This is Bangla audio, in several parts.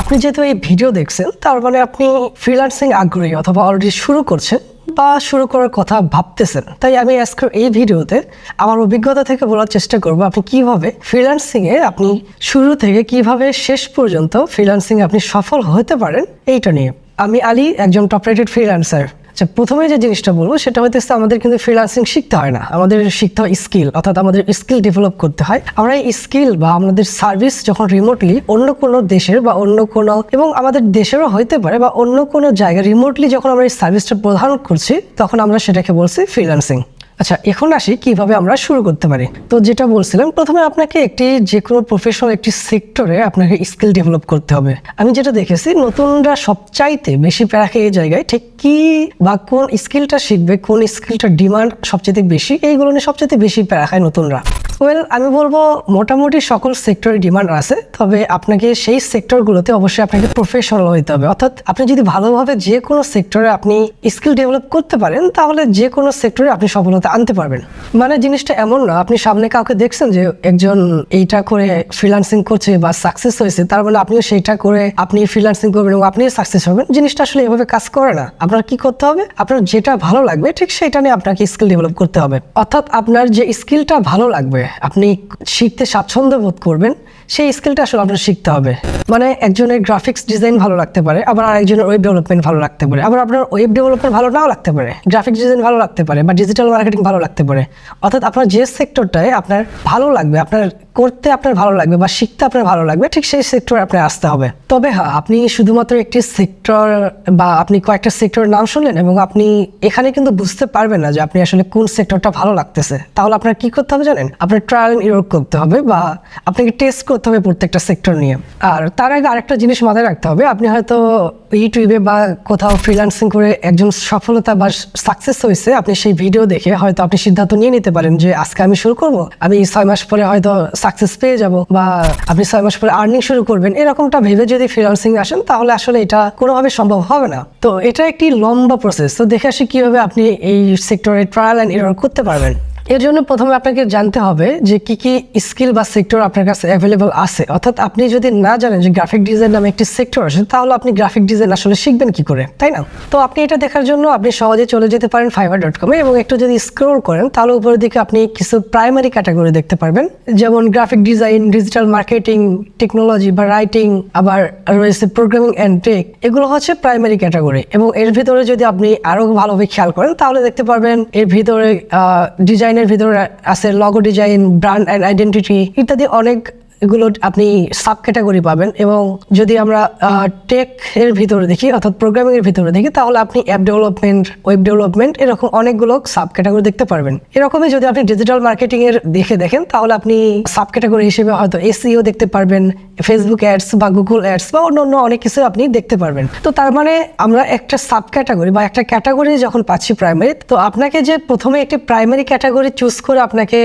আপনি যেহেতু এই ভিডিও দেখছেন, তার মানে আপনি ফ্রিল্যান্সিং আগ্রহী অথবা অলরেডি শুরু করছেন বা শুরু করার কথা ভাবতেছেন। তাই আমি আজকের এই ভিডিওতে আমার অভিজ্ঞতা থেকে বলার চেষ্টা করব আপনি কীভাবে ফ্রিল্যান্সিংয়ে আপনি শুরু থেকে কীভাবে শেষ পর্যন্ত ফ্রিল্যান্সিংয়ে আপনি সফল হতে পারেন, এইটা নিয়ে। আমি আলী, একজন টপ রেটেড ফ্রিল্যান্সার আচ্ছা প্রথমে যে জিনিসটা বলব, সেটা হইতেছে আমাদের কিন্তু ফ্রিলান্সিং শিখতে হয় না। আমাদের শিখতে হয় স্কিল অর্থাৎ আমাদের স্কিল ডেভেলপ করতে হয়। আমরা এই স্কিল বা আমাদের সার্ভিস যখন রিমোটলি অন্য কোনো দেশের বা অন্য কোনো, এবং আমাদের দেশেরও হইতে পারে বা অন্য কোনো জায়গায় রিমোটলি যখন আমরা এই সার্ভিসটা প্রদান করছি, তখন আমরা সেটাকে বলছি ফ্রিল্যান্সিং আচ্ছা এখন আসি কীভাবে আমরা শুরু করতে পারি। তো যেটা বলছিলাম, প্রথমে আপনাকে একটি যে কোনো প্রফেশনাল একটি সেক্টরে আপনাকে স্কিল ডেভেলপ করতে হবে। আমি যেটা দেখেছি, নতুনরা সবচাইতে বেশি প্যারাকে এই জায়গায় ঠিক কি বা কোন স্কিলটা শিখবে, কোন স্কিলটার ডিমান্ড সবচেয়ে বেশি, এইগুলো নিয়ে সবচেয়ে বেশি প্যারা খায় নতুনরা। ওয়েল আমি বলব মোটামুটি সকল সেক্টরে ডিমান্ড আছে, তবে আপনাকে সেই সেক্টরগুলোতে অবশ্যই আপনাকে প্রফেশনাল হইতে হবে। অর্থাৎ আপনি যদি ভালোভাবে যে কোনো সেক্টরে আপনি স্কিল ডেভেলপ করতে পারেন, তাহলে যে কোনো সেক্টরে আপনি সফলতা আনতে পারবেন। মানে জিনিসটা এমন না, আপনি সামনে কাউকে দেখছেন যে একজন এইটা করে ফ্রিল্যান্সিং করছে বা সাকসেস হয়েছে, তার মানে আপনিও সেইটা করে আপনি ফ্রিল্যান্সিং করবেন এবং আপনিও সাকসেস হবেন। জিনিসটা আসলে এভাবে কাজ করে না। আপনার কি করতে হবে? আপনার যেটা ভালো লাগবে, ঠিক সেটা নিয়ে আপনাকে স্কিল ডেভেলপ করতে হবে। অর্থাৎ আপনার যে স্কিলটা ভালো লাগবে আপনি শিখতে স্বাচ্ছন্দ্য বোধ করবেন। সেই স্কিলটা আসলে আপনার শিখতে হবে। মানে একজনের গ্রাফিক্স ডিজাইন ভালো লাগতে পারে, আবার আরেকজনের ওয়েব ডেভেলপমেন্ট ভালো লাগতে পারে, আবার আপনার ওয়েব ডেভেলপমেন্ট ভালো নাও লাগতে পারে গ্রাফিক্স ডিজাইন ভালো লাগতে পারে, বা ডিজিটাল মার্কেটিং ভালো লাগতে পারে। অর্থাৎ আপনার যে সেক্টরটায় আপনার ভালো লাগবে, আপনার করতে আপনার ভালো লাগবে, বা শিখতে আপনার ভালো লাগবে, ঠিক সেই সেক্টরে আপনার আসতে হবে। তবে হ্যাঁ আপনি শুধুমাত্র একটি সেক্টর বা আপনি কয়েকটা সেক্টরের নাম শুনলেন, এবং আপনি এখানে কিন্তু বুঝতে পারবেন না যে আপনি আসলে কোন সেক্টরটা ভালো লাগতেছে। তাহলে আপনার কি করতে হবে জানেন? আপনার ট্রায়াল ইউরোপ করতে হবে, বা আপনাকে টেস্ট করতে হবে প্রত্যেকটা সেক্টর নিয়ে। আর তার আগে আরেকটা জিনিস মাথায় রাখতে হবে, আপনি হয়তো ইউটিউবে বা কোথাও ফ্রিল্যান্সিং করে একজন সফলতা বা সাকসেস হয়েছে, আপনি সেই ভিডিও দেখে হয়তো আপনি সিদ্ধান্ত নিয়ে নিতে পারেন যে, আজকে আমি শুরু করব? আমি ছয় মাস পরে হয়তো সাকসেস পেয়ে যাব বা আপনি ছয় মাস পরে আর্নিং শুরু করবেন। এরকমটা ভেবে যদি ফ্রিল্যান্সিং আসেন, তাহলে আসলে এটা কোনোভাবে সম্ভব হবে না। তো এটা একটি লম্বা প্রসেস তো দেখে আসি কীভাবে আপনি এই সেক্টরে ট্রায়াল অ্যান্ড এরর করতে পারবেন। এর জন্য প্রথমে আপনাকে জানতে হবে যে কি কি স্কিল বা সেক্টর আপনার কাছে অ্যাভেলেবল আছে। অর্থাৎ আপনি যদি না জানেন যে গ্রাফিক ডিজাইন নামে একটি সেক্টর আছে, তাহলে আপনি গ্রাফিক ডিজাইন আসলে শিখবেন কি করে, তাই না? তো আপনি এটা দেখার জন্য আপনি সহজে চলে যেতে পারেন ফাইবার ডট কমে এবং একটু যদি স্ক্রোল করেন, তাহলে উপরের দিকে আপনি কিছু প্রাইমারি ক্যাটাগরি দেখতে পারবেন। যেমন graphic design digital marketing technology বা রাইটিং আবার রয়েছে প্রোগ্রামিং অ্যান্ড টেক এগুলো হচ্ছে প্রাইমারি ক্যাটাগরি এবং এর ভিতরে যদি আপনি আরও ভালোভাবে খেয়াল করেন, তাহলে দেখতে পারবেন এর ভিতরে ডিজাইনের ভিতরে আছে logo design brand and identity ইত্যাদি অনেক এগুলো আপনি সাব ক্যাটাগরি পাবেন এবং যদি আমরা টেক এর ভিতরে দেখি অর্থাৎ প্রোগ্রামিং এর ভিতরে দেখি, তাহলে আপনি অ্যাপ ডেভেলপমেন্ট ওয়েব ডেভেলপমেন্ট এরকম অনেকগুলো সাব ক্যাটাগরি দেখতে পারবেন। এরকমই যদি আপনি ডিজিটাল মার্কেটিং এর দেখে দেখেন, তাহলে আপনি সাব ক্যাটাগরি হিসেবে হয়তো এসিও দেখতে পারবেন ফেসবুক অ্যাডস বা গুগল অ্যাডস বা অন্য অন্য অনেক কিছু আপনি দেখতে পারবেন। তো তার মানে আমরা একটা সাব ক্যাটাগরি বা একটা ক্যাটাগরি যখন পাচ্ছি প্রাইমারি তো আপনাকে যে প্রথমে একটি প্রাইমারি ক্যাটাগরি চুজ করে আপনাকে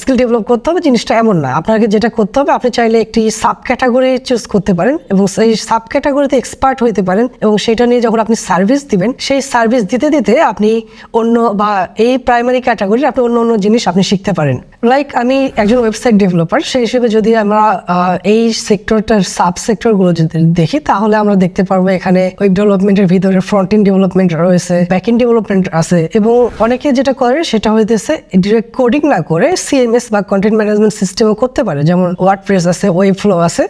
স্কিল ডেভেলপ করতে হবে, জিনিসটা এমন না। আপনাকে যেটা করতে হবে আপনি চাইলে একটি সাব ক্যাটাগরি চুজ করতে পারেন এবং সেই সাব ক্যাটাগরিতে এক্সপার্ট হইতে পারেন এবং সেটা নিয়ে যখন আপনি সার্ভিস দিবেন, সেই সার্ভিস দিতে দিতে আপনি অন্য বা এই প্রাইমারি ক্যাটাগরির আপনি অন্য অন্য জিনিস আপনি শিখতে পারেন। লাইক আমি একজন ওয়েবসাইট ডেভেলপার সেই হিসেবে যদি আমরা এই সেক্টরটার সাব সেক্টরগুলো যদি দেখি, তাহলে আমরা দেখতে পারব এখানে ওয়েব ডেভেলপমেন্টের ভিতরে ফ্রন্ট ইন ডেভেলপমেন্ট রয়েছে ব্যাক ইন ডেভেলপমেন্ট আছে এবং অনেকে যেটা করে, সেটা হইতেছে ডিরেক্ট কোডিং না করে সিএমএস বা কন্টেন্ট ম্যানেজমেন্ট সিস্টেমও করতে পারে। যেমন ওয়ার্ড প্রেস আছে ওয়েব ফ্লো আছে।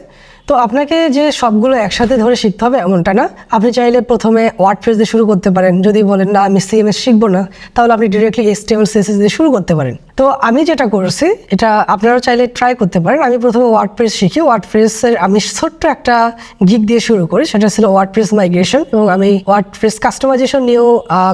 তো আপনাকে যে সবগুলো একসাথে ধরে শিখতে হবে এমনটা না। আপনি চাইলে প্রথমে ওয়ার্ড প্রেস দিয়ে শুরু করতে পারেন। যদি বলেন, না, আমি সিএমএস শিখব না, তাহলে আপনি ডিরেক্টলি এসটিএমএল সিএসএস দিয়ে শুরু করতে পারেন। তো আমি যেটা করছি, এটা আপনারাও চাইলে ট্রাই করতে পারেন। আমি প্রথমে ওয়ার্ড প্রেস শিখি। ওয়ার্ড প্রেসের আমি ছোট্ট একটা গিক দিয়ে শুরু করি। সেটা ছিল ওয়ার্ড প্রেস মাইগ্রেশন এবং আমি ওয়ার্ড প্রেস কাস্টমাইজেশন নিয়েও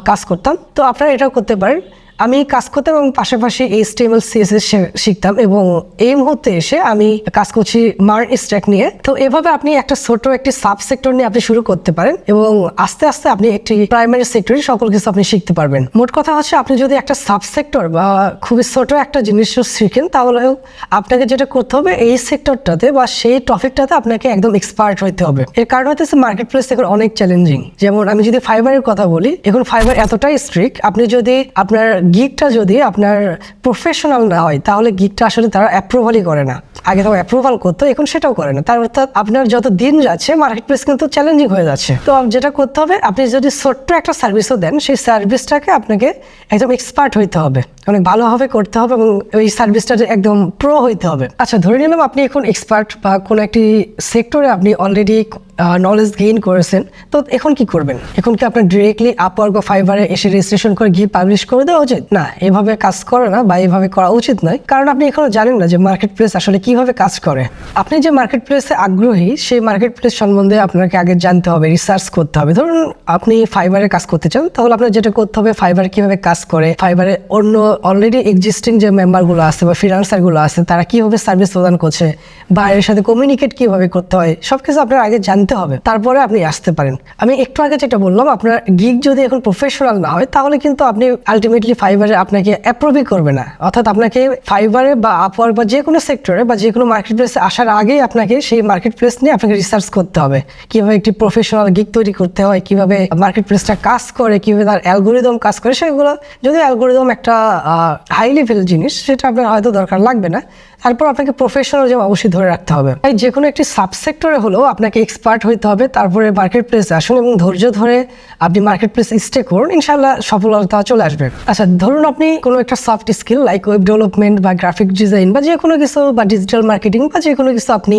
কাজ করতাম। তো আপনারা এটাও করতে পারেন। আমি কাজ করতাম এবং পাশাপাশি এইচটিএমএল সিএসএস শিখতাম এবং এই মুহূর্তে এসে আমি কাজ করছি মার স্ট্যাক নিয়ে। তো এভাবে আপনি একটা ছোট একটি সাব সেক্টর নিয়ে আপনি শুরু করতে পারেন এবং আস্তে আস্তে আপনি একটি প্রাইমারি সেক্টরে সকল কিছু আপনি শিখতে পারবেন। মোট কথা হচ্ছে আপনি যদি একটা সাব সেক্টর বা খুবই ছোট একটা জিনিস শিখেন, তাহলে আপনাকে যেটা করতে হবে, এই সেক্টরটাতে বা সেই টপিকটাতে আপনাকে একদম এক্সপার্ট হইতে হবে। এর কারণ হচ্ছে মার্কেট প্লেস এখন অনেক চ্যালেঞ্জিং যেমন আমি যদি ফাইবারের কথা বলি, এখন ফাইবার এতটাই স্ট্রিক্ট আপনি যদি আপনার গিকটা যদি আপনার প্রফেশনাল না হয়, তাহলে গিকটা আসলে তারা অ্যাপ্রুভালই করে না। আগে তো অ্যাপ্রুভাল করতো, এখন সেটাও করে না। তার অর্থাৎ আপনার যত দিন যাচ্ছে মার্কেট প্লেস কিন্তু চ্যালেঞ্জিং হয়ে যাচ্ছে। তো যেটা করতে হবে, আপনি যদি ছোট্ট একটা সার্ভিসও দেন, সেই সার্ভিসটাকে আপনাকে একদম এক্সপার্ট হইতে হবে। অনেক ভালোভাবে করতে হবে এবং ওই সার্ভিসটা একদম প্রো হইতে হবে। আচ্ছা ধরে নিলাম আপনি এখন এক্সপার্ট বা কোনো একটি সেক্টরে আপনি অলরেডি নলেজ গেইন করেছেন, তো এখন কি করবেন? এখন কি আপনার ডিরেক্টলি আপওয়ার্ক বা ফাইবারে এসে রেজিস্ট্রেশন করে গিয়ে পাবলিশ করে দেওয়া উচিত? না, এভাবে কাজ করে না বা এভাবে করা উচিত নয়। কারণ আপনি এখনও জানেন না যে মার্কেট প্লেস আসলে কীভাবে কাজ করে। আপনি যে মার্কেট প্লেসে আগ্রহী, সেই মার্কেট প্লেস সম্বন্ধে আপনাকে আগে জানতে হবে রিসার্চ করতে হবে। ধরুন, আপনি ফাইবারে কাজ করতে চান, তাহলে আপনার যেটা করতে হবে ফাইবার কীভাবে কাজ করে ফাইবারে অন্য অলরেডি এক্সিস্টিং যে মেম্বারগুলো আছে বা ফ্রিলান্সারগুলো আছে, তারা কীভাবে সার্ভিস প্রদান করছে বাইরের সাথে কমিউনিকেট কীভাবে করতে হয়, সবকিছু আপনার আগে জানতে হবে, তারপরে আপনি আসতে পারেন। আমি একটু আগে যেটা বললাম, আপনার গিগ যদি এখন প্রফেশনাল না হয়, তাহলে কিন্তু আপনি আলটিমেটলি ফাইবারে আপনাকে অ্যাপ্রুভই করবে না। অর্থাৎ আপনাকে ফাইবারে বা আপওয়ার বা যে কোনো সেক্টরে বা যে কোনো মার্কেট প্লেসে আসার আগেই আপনাকে সেই মার্কেট প্লেস নিয়ে আপনাকে রিসার্চ করতে হবে। কীভাবে একটি প্রফেশনাল গিগ তৈরি করতে হয়, কীভাবে মার্কেট প্লেসটা কাজ করে, কীভাবে তার অ্যালগোরিদম কাজ করে, সেগুলো যদি অ্যালগোরিদম একটা হাই লেভেল জিনিস, সেটা আপনার হয়তো দরকার লাগবে না। তারপর আপনাকে প্রফেশনাল যে অবশ্যই ধরে রাখতে হবে। তাই যে কোনো একটি সাবসেক্টরে হলেও আপনাকে এক্সপার্ট হইতে হবে, তারপরে মার্কেট প্লেস আসুন এবং ধৈর্য ধরে আপনি মার্কেট প্লেস স্টে করুন ইনশাল্লাহ সফলতা চলে আসবে। আচ্ছা ধরুন আপনি কোনো একটা soft skill like web development বা গ্রাফিক ডিজাইন বা যে কোনো কিছু বা ডিজিটাল মার্কেটিং বা যে কোনো কিছু আপনি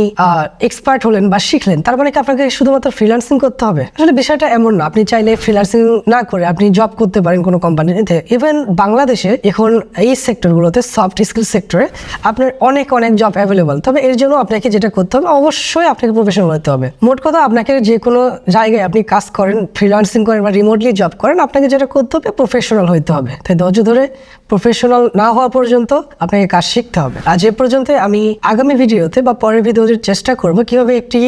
এক্সপার্ট হলেন বা শিখলেন, তার মানে কি আপনাকে শুধুমাত্র ফ্রিল্যান্সিং করতে হবে? আসলে বিষয়টা এমন না, আপনি চাইলে ফ্রিল্যান্সিং না করে আপনি জব করতে পারেন কোনো কোম্পানিতে ইভেন বাংলাদেশে এখন এই সেক্টরগুলোতে সফট স্কিল সেক্টরে আপনার অনেক অনেক জব অ্যাভেলেবল তবে এর জন্য আপনাকে যেটা করতে হবে, অবশ্যই আপনাকে প্রফেশনাল হতে হবে। মোট কথা, আপনাকে যে কোনো জায়গায় আপনি কাজ করেন ফ্রিল্যান্সিং করেন বা রিমোটলি জব করেন, আপনাকে যেটা করতে হবে প্রফেশনাল হতে হবে। তাই ধৈর্য ধরে প্রফেশনাল না হওয়া পর্যন্ত আপনাকে কাজ শিখতে হবে। আজ এ পর্যন্ত আমি আগামী ভিডিওতে বা পরের ভিডিওতে চেষ্টা করব কীভাবে একটি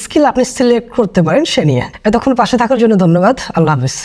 স্কিল আপনি সিলেক্ট করতে পারেন সে নিয়ে। এতক্ষণ পাশে থাকার জন্য ধন্যবাদ। আল্লাহ হাফিজ।